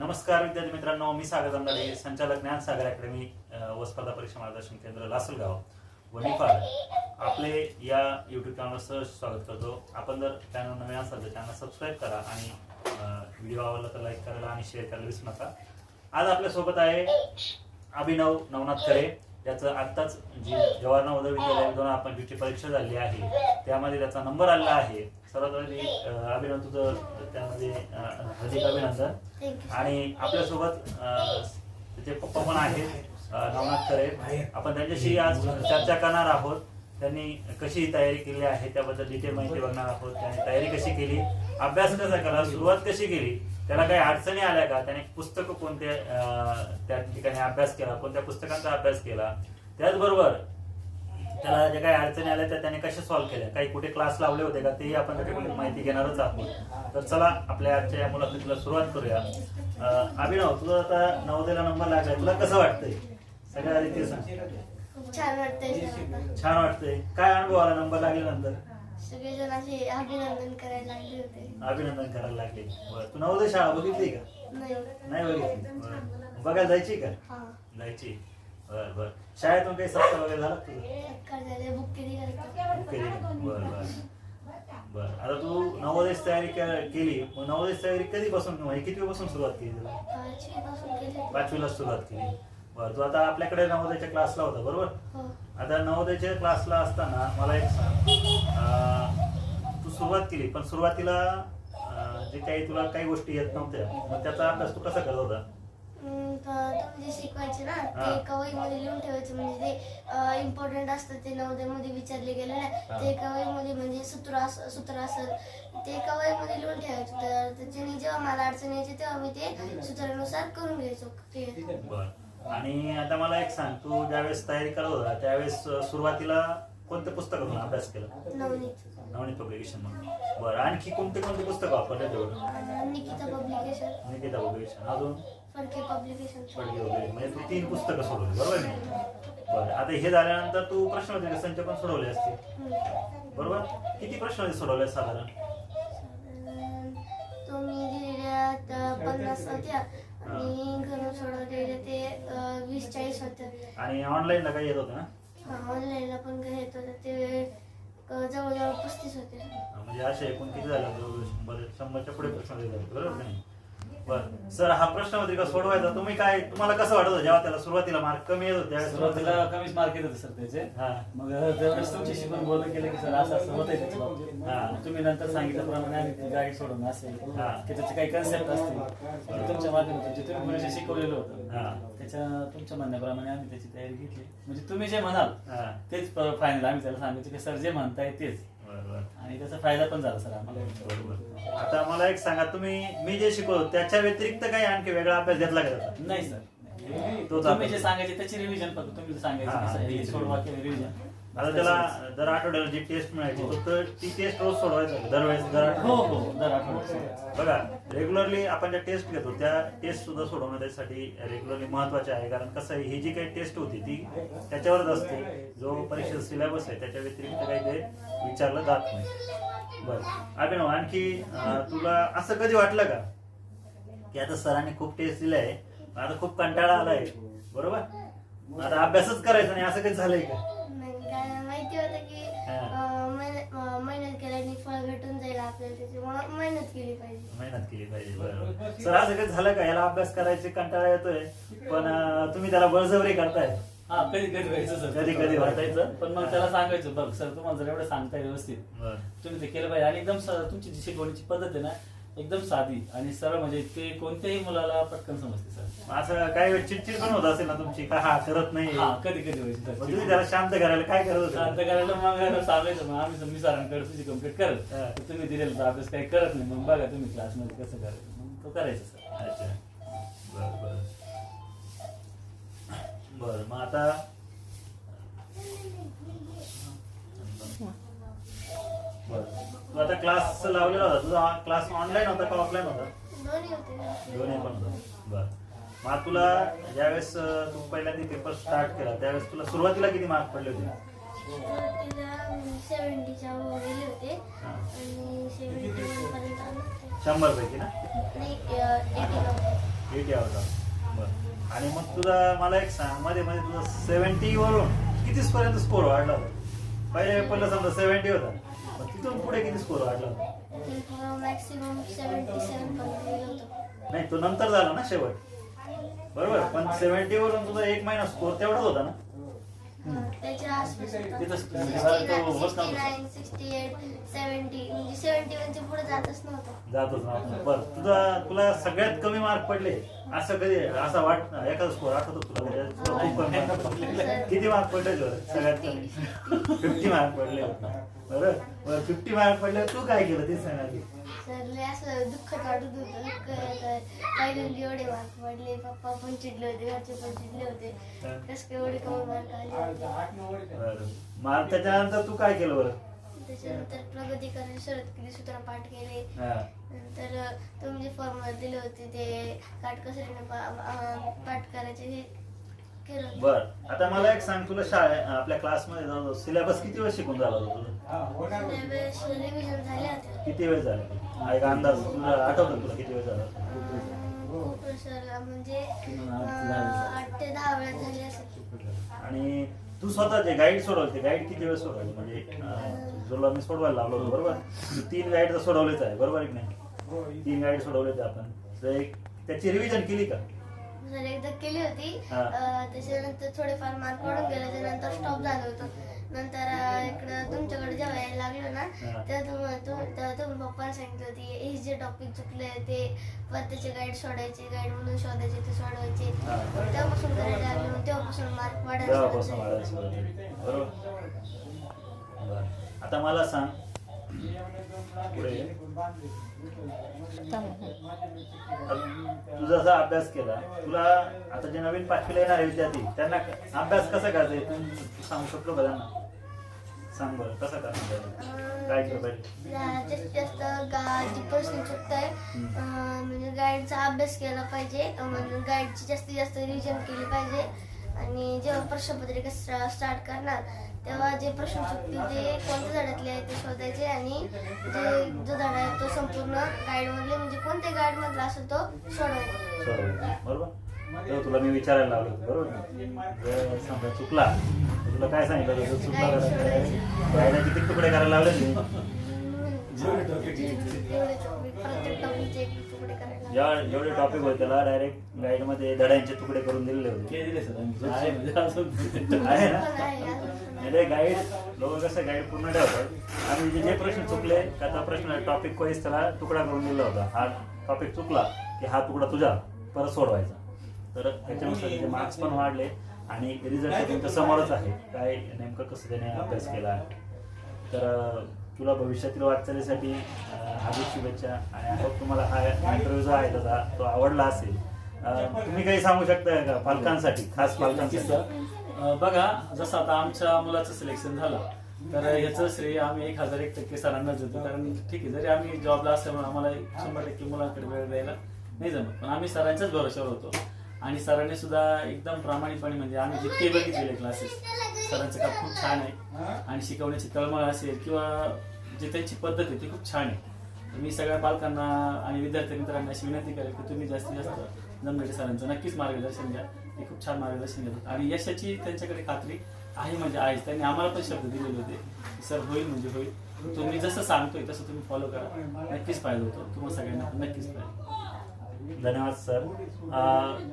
नमस्कार विद्यार्थी मित्रांनो मी सागर अंधारे संचालक ज्ञान सागर अकॅडमी व स्पर्धा परीक्षा मार्गदर्शन केंद्र लासलगाव व निफाड. आपले या युट्यूब चॅनलवर सहज स्वागत करतो. आपण जर चॅनल नवीन असाल तर चॅनल सबस्क्राईब करा आणि व्हिडिओ आवडला तर लाईक करायला आणि शेअर करायला विसरू नका. आज आपल्यासोबत आहे अभिनव नवनाथ खरे. त्याचं आत्ताच जी जवाहर नवोदय विद्यालय दोन हजार पंचवीसची परीक्षा झाली आहे त्यामध्ये त्याचा नंबर आलेला आहे. सर्वात आधी अभिनंद तुझं त्यामध्ये हार्दिक अभिनंदन. आणि आपल्यासोबत त्याचे पप्पा पण आहेत नवनाथ खरे. आपण त्यांच्याशी आज चर्चा करणार आहोत. त्यांनी कशी तयारी केली आहे त्याबद्दल डिटेल माहिती बघणार आहोत. त्याने तयारी कशी केली अभ्यास कसा केला सुरुवात कशी केली त्याला काही अडचणी आल्या का त्याने पुस्तकं कोणते त्या ठिकाणी अभ्यास केला कोणत्या पुस्तकांचा अभ्यास केला त्याचबरोबर त्याला ज्या काही अडचणी आल्या त्या त्याने कशा सॉल्व्ह केल्या काही कुठे क्लास लावले होते का तेही आपण त्याच्याकडून माहिती घेणारच आहोत. तर चला आपल्या आजच्या या मुलाखतीला सुरुवात करूया. अं, अभिनव तुझा आता नवोदयला नंबर लागला तुला कसं वाटतंय? सगळ्या आधी ते सांग. छान वाटतंय छान वाटतंय. काय अनुभव आला? नंबर लागल्यानंतर सगळेजण असे अभिनंदन करायला लागले होते. अभिनंदन करायला लागले. बरं तू नवोदय शाळा बघितली का? नाही. नाही बघितली. बरं. बघायला जायची का? हा. जायची. बर बर. शाळेतून काही सत्ता वगैरे झाला का तुझं? सत्कार झाले? बुक केली ओके बर बर. बर. आता तू नवोदयची तयारी के- केली. मग नवोदयची तयारी कधीपासून म्हणजे किती पासून सुरुवात केली तुला? पाचवी पासून केले. पाचवीला सुरुवात केली. बर तू आता आपल्याकडे नवोदयच्या क्लासला होता बरोबर? हो. आता नवोदयच्या क्लासला असताना मला एक सांग. अं, तू सुरुवात केली पण सुरुवातीला अं, जे काही तुला काही गोष्टी येत नव्हत्या मग त्याचा अभ्यास तू कसा करत होता? हम्म, तर तुम्ही जे शिकवायचे ना हा. ते कवईमध्ये लिहून ठेवायचे म्हणजे ते इम्पॉर्टंट असतं ते नवोदयमध्ये विचारले गेले ना हा. ते कवईमध्ये म्हणजे सूत्र अस सूत्र असेल ते कवईमध्ये लिहून ठेवायचं तर त्याच्याने जेव्हा मला अडचण यायची तेव्हा मी ते सूत्रानुसार करून घ्यायचो ते बर. आणि आता मला एक सांग तू ज्यावेळेस तयारी करत होता त्यावेळेस सुरुवातीला कोणत्या पुस्तकातून अभ्यास केला? नवनीत. पब्लिकेशन म्हणून. बरं आणखी कोणते कोणते पुस्तक वापरले तेवढं निकिता पब्लिकेशन. निकिता पब्लिकेशन. अजून? फडके पब्लिकेशन. म्हणजे तू तीन पुस्तकं सोडवली बरोबर नाही बरं आता हे झाल्यानंतर तू प्रश्नपत्रिका संच पण सोडवले असते बरोबर? किती प्रश्न सोडवले साधारण? तो मी दिलेल्या त- पन्नास होत्या. आणि घरून सोडवलेले ते अं, वीस चाळीस होत्या आणि ऑनलाईनला काही येत होतं ना? ऑनलाईनला पण काही येत होतं. ते अं, जवळजवळ पस्तीस होते. म्हणजे असे एकूण किती झालं जवळजवळ शंभर शंभरच्या पुढे दिले होते, बरोबर नाही? बरं. सर हा प्रश्नपत्रिका सोडवायचा. तुम्ही काय तुम्हाला कसं वाटत होतं जेव्हा त्याला सुरुवातीला मार्क कमी येत होते सुरुवातीला? कमीच मार्क येत होते सर त्याचे. हा. मग त्यावेळेस तुमच्याशी पण बोलणं केलं की सर असं असं होतंय त्याच्या हा. तुम्ही नंतर सांगितल्याप्रमाणे आम्ही गाईड सोडून असेल. हा. की त्याचे काही कन्सेप्ट असतील. ते तुमच्या माध्यमातून जे तुम्ही मुलीचे शिकवलेलं होतं हा. त्याच्या तुमच्या म्हणण्याप्रमाणे आम्ही त्याची तयारी घेतली. म्हणजे तुम्ही जे म्हणाल हा. तेच फायनल आम्ही त्याला सांगायचं की सर जे म्हणताय तेच. आणि त्याचा फायदा पण झाला सर आम्हाला. बरोबर. आता मला एक सांगा तुम्ही मी जे शिकवतो त्याच्या व्यतिरिक्त काही आणखी वेगळा अभ्यास घेतला का त्याचा? नाही सर. तोच तुम्ही आपण- जे सांगायचे त्याची रिव्हिजन फक्त तुम्ही जे सांगायचं हा, सोडवा किंवा रिव्हिजन आता त्याला दर आठवड्याला जी टेस्ट मिळायची तो तर ती टेस्ट रोज सोडवायचं दरवेळेस दर हो आठवड्याला हो दर बघा रेग्युलरली आपण ज्या टेस्ट घेतो त्या टेस्ट सुद्धा सोडवणं त्यासाठी रेग्युलरली महत्त्वाचे आहे. कारण कसं आहे ही जी काही टेस्ट होती ती त्याच्यावरच असते. जो परीक्षेचा सिलेबस आहे त्याच्या व्यतिरिक्त काही ते विचारलं जात नाही. बरं. अभिनव आणखी तुला असं कधी वाटलं का? की आता सरांनी खूप टेस्ट दिले आहे आता खूप कंटाळा आलाय. बरोबर? आता अभ्यासच करायचा नाही असं कधी झालंय का? माहिती होतं की अं, मेहनत अं, मेहनत केल्याने फळ भेटून जाईल आपल्याला त्याच्यामुळे मेहनत केली पाहिजे. मेहनत केली पाहिजे बरोबर. सर असं काही झालं का? याला अभ्यास करायचे कंटाळा येतोय पण अं, तुम्ही त्याला बळजबरी करताय. हा कधी कधी व्हायचं सर. कधी- कधी वाटायचं पण मग त्याला सांगायचं बघ सर तुम्हाला जर एवढं सांगताय व्यवस्थित. बरं. तुम्ही ते केलं पाहिजे. आणि एकदम स- तुमची जी शिकवण्याची पद्धत आहे ना एकदम साधी आणि सरळ म्हणजे ते कोणत्याही मुलाला पटकन समजते सर. असं काही वेळ चिडचिड पण होत असेल ना तुमची? का हा करत नाही? हा कधी कधी व्हायची मग तुम्ही सर त्याला शांत करायला काय करत शांत करायला मग सांगायचं मग आम्ही मी सरांकडे तुझी कंप्लीट करत हा. तर तुम्ही दिलेला तो अभ्यास काही करत नाही. मग बघा तुम्ही क्लासमध्ये कसं करायचं. मग तो करायचं सर. अच्छा. बर बर. बर मग आता बर. तू आता क्लास लावलेला होता. तुझा क्लास ऑनलाईन होता का ऑफलाईन होता? दोन्ही पण होतं. बर. मग तुला ज्यावेळेस तू पहिल्यांदा पेपर स्टार्ट केला त्यावेळेस तुला सुरुवातीला किती मार्क पडले होते. आणि पर्यंत आले. शंभर पैकी ना? एटी होता बरं. आणि मग तुझा मला एक सांग. मध्ये मध्ये तुझा सेव्हन्टी वरून किती पर्यंत स्कोर वाढला होता? पहिले पहिलं समजा सेव्हन्टी होता. तिथून पुढे किती स्कोर वाढला? मॅक्सिमम सेव्हन्टी सेव्हन होतो. नाही तो नंतर झाला ना शेवट. बरोबर पण सेव्हन्टी वरून तुझा एक महिना स्कोर तेवढाच होता ना? हा, त्याच्या आसपास म्हणजे जरा तो होत 69, नव्हता. 68, 70 म्हणजे 71 च्या पुढे जातच नव्हतं जातच नव्हता बरं तुझा तुला सगळ्यात कमी मार्क पडले असं कधी असं वाट एखादा स्कोर आठवतो तुला कधी? तुला खूप कमी mark पडले. किती मार्क पडले तुला सगळ्यात कमी फिफ्टी मार्क पडले बरं बरं फिफ्टी मार्क पडले तू काय केलं ते सांग आधी. सर लय असं दुःखच वाटत होतं दुःख येतं. पहिल्यांदा एवढे मार्क पडले पप्पा पण चिडले होते घरचे पण चिडले होते कस काय एवढे कमी मार्क आले होते. बरं. मग त्याच्यानंतर तू काय केलं बरं? त्याच्यानंतर प्रगती करायला शरद केली. सूत्र पाठ केले हा. नंतर तुम्ही जे फॉर्म्युला दिले होते ते काटकसरीने पा- अं, पाठ करायचे हे केलं बर. आता मला एक सांग तुला शाळे आपल्या क्लासमध्ये जाऊन सिलेबस किती वेळ शिकून झाला होता तुझा त्यावेळेस रिव्हिजन झाले होते किती वेळ झाला? हा एक अंदाज. तुला आठवतो तुला किती वेळ झाला खूप सर म्हणजे अं, आठ ते दहा वेळा झाले असेल. आणि तू स्वतः जे गाईड सोडवले ते गाईड किती वेळ सोडवले? म्हणजे अं, तुला मी सोडवायला लावलो होतो बरोबर? तू तीन गाईड तर सोडवलेच आहे बरोबर आहे की नाही? तीन गाईड सोडवले आपण. तर एक त्याची रिव्हिजन केली का? एकदा केली होती. हा. अं, त्याच्यानंतर थोडेफार मार्क वाढून गेले त्यानंतर स्टॉप झालं होतं. नंतर अं, इकडं तुमच्याकडे जेव्हा यायला लागलो ना हा. तेव्हा तुम- तेव्हा तुम्ही पप्पाला सांगितलं होती हे जे टॉपिक चुकले ते परत त्याचे गाईड सोडायचे गाईड म्हणून शोधायचे ते सोडवायचे. हा. मार्क वाढायला सुरुवात झाली. बरोबर? बरं. आता मला सांग. पुढे. तू जसा अभ्यास केला तुला आता जे नवीन पाचवीला येणारे विद्यार्थी त्यांना अभ्यास कसा करायचा आहे? तू सांगू शकतो का त्यांना? सांग बरं कसं करणार काय केलं पाहिजे? जास्तीत जास्त गा जी प्रश्न चुकताय म्हणजे गाईडचा अभ्यास केला पाहिजे अं, म्हणजे गाईडची जास्तीत जास्त रिव्हिजन केली पाहिजे. आणि जेव्हा प्रश्नपत्रिका स्टार्ट करणार तेव्हा जे प्रश्न चुकतील ते कोणत्या धड्यातले आहे ते शोधायचे आणि जे जो धडा आहे तो संपूर्ण गाईडमधले म्हणजे कोणत्या गाईडमधला असेल तो सोडवायचा सोडवायचं. बरोबर तेव्हा तुला मी विचारायला लावलं होतं, बरोबर ना? जर समजा चुकला तर तुला काय सांगितलं होतं? जर चुकला गाईड तर सोडवायची. गाईडने किती तुकडे करायला लावले तुम्ही जेवढे टॉपिक होते त्याला डायरेक्ट गाईडमध्ये धड्यांचे तुकडे करून दिलेले होते. हे दिले सर? आम्ही. आहे. म्हणजे आहे ना. म्हणजे गाईड लोक कसं गाईड पूर्ण ठेवतात. आणि जे जे प्रश्न चुकले का त्या प्रश्न टॉपिक वाईज त्याला तुकडा करून दिला होता. हा टॉपिक चुकला की हा तुकडा तुझा परत सोडवायचा. तर त्याच्यानुसार त्याचे मार्क्स पण वाढले आणि रिझल्ट तुमच्या समोरच आहे. काय नेमकं कसं त्याने अभ्यास केला? तर तुला भविष्यातील वाटचालीसाठी हार्दिक शुभेच्छा. आणि आय होप तुम्हाला हा इंटरव्ह्यू जो आहे त्याचा तो आवडला असेल. तुम्ही काही सांगू शकता का पालकांसाठी खास पालकांसाठी? बघा जसं आता आमच्या मुलाचं सिलेक्शन झालं तर ह्याचं श्रेय आम्ही एक हजार एक टक्के सरांनाच देतो. कारण ठीक आहे जरी आम्ही जॉबला असल्यामुळे आम्हाला शंभर टक्के मुलांकडे वेळ द्यायला नाही जमत पण आम्ही सरांच्याच भरोश्यावर होतो. आणि सरांनी सुद्धा एकदम प्रामाणिकपणे म्हणजे आम्ही जितके बघितलेले क्लासेस सरांचं काम खूप छान आहे. आणि शिकवण्याची तळमळ असेल किंवा जे त्यांची पद्धत आहे ती खूप छान आहे. मी सगळ्या पालकांना आणि विद्यार्थी मित्रांना अशी विनंती करेल की तुम्ही जास्तीत जास्त जमलेटे सरांचं नक्कीच मार्गदर्शन घ्या. ते खूप छान मार्गदर्शन घेतात आणि यशाची त्यांच्याकडे खात्री आहे म्हणजे आहेच. त्यांनी आम्हाला पण शब्द दिलेले होते सर होईल म्हणजे होईल. तुम्ही जसं सांगतोय तसं तुम्ही फॉलो करा. नक्कीच फायदा होतो. तुम्हाला सगळ्यांना नक्कीच फायदा धन्यवाद सर.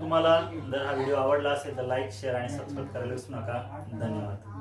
तुम्हाला जर हा व्हिडिओ आवडला असेल तर लाईक शेअर आणि सबस्क्राईब करायला विसरू नका. धन्यवाद.